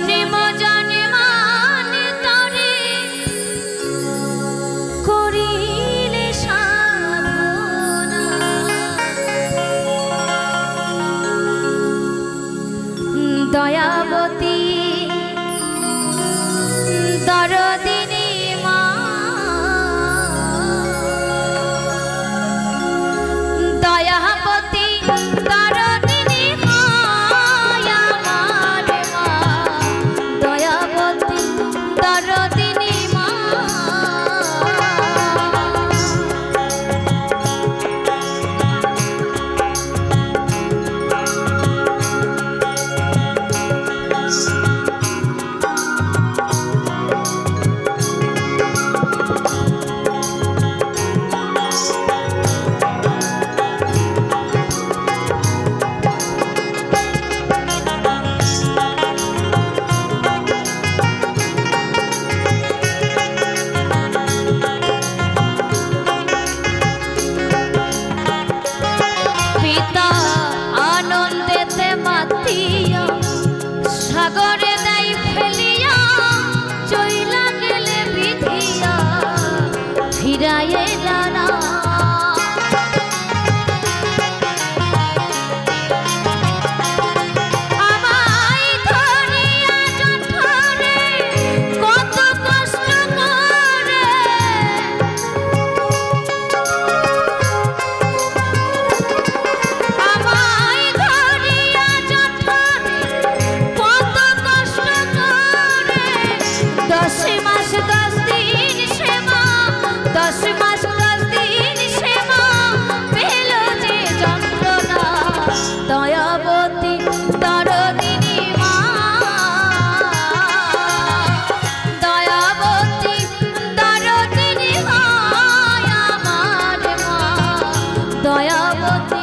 money, money. 我心爱。জগতে তরদিনী মা। দয়াবতী তরদিনী মা আমার মা। দয়াবতী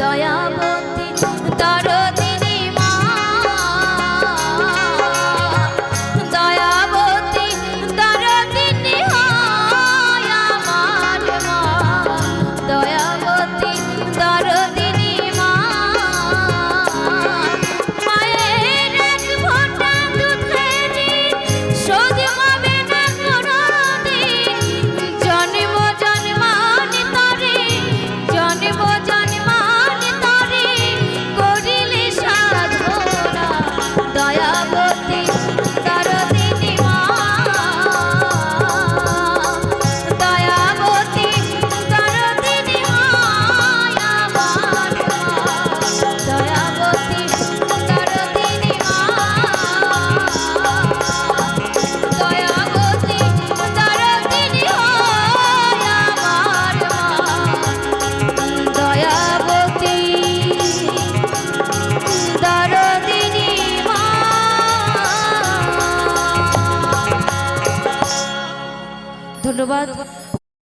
있어요 ধন্যবাদ